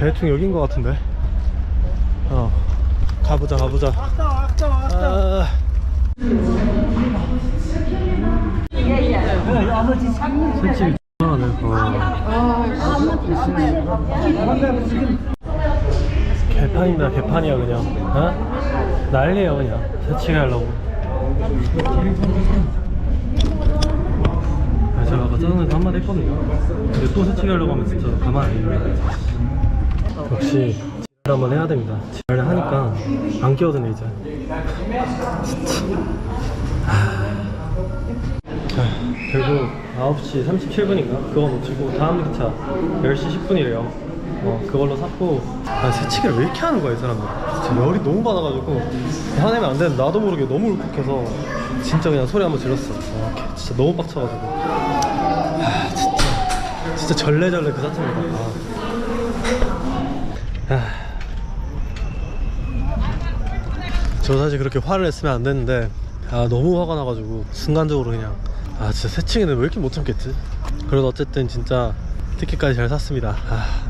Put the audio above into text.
대충 여긴 것 같은데. 어 가보자 가보자. 아, 새치기 좋아하네 개판이다 개판이야 그냥. 어? 난리야 그냥. 새치기 하려고. 아, 제가 아까 짜증내서 한마디 했거든요. 근데 또 새치기 하려고 하면 진짜 가만 안 있네 역시 지랄 한번 해야 됩니다. 지랄을 하니까 안 끼어드네 이제. 아, 결국 9시 37분인가? 그거 놓치고 다음 기차 10시 10분이래요. 어, 그걸로 샀고. 아, 새치기를 왜 이렇게 하는 거야 이 사람들? 진짜 열이 너무 받아가지고. 화내면 안 되는데 나도 모르게 너무 울컥해서 진짜 그냥 소리 한번 질렀어. 아, 개- 진짜 너무 빡쳐가지고. 아 진짜. 진짜 절레절레 그 자체입니다. 아. 아. 저 사실 그렇게 화를 냈으면 안 되는데 아 너무 화가 나가지고 순간적으로 그냥 아 진짜 새치기는 왜 이렇게 못 참겠지? 그래도 어쨌든 진짜 티켓까지 잘 샀습니다. 아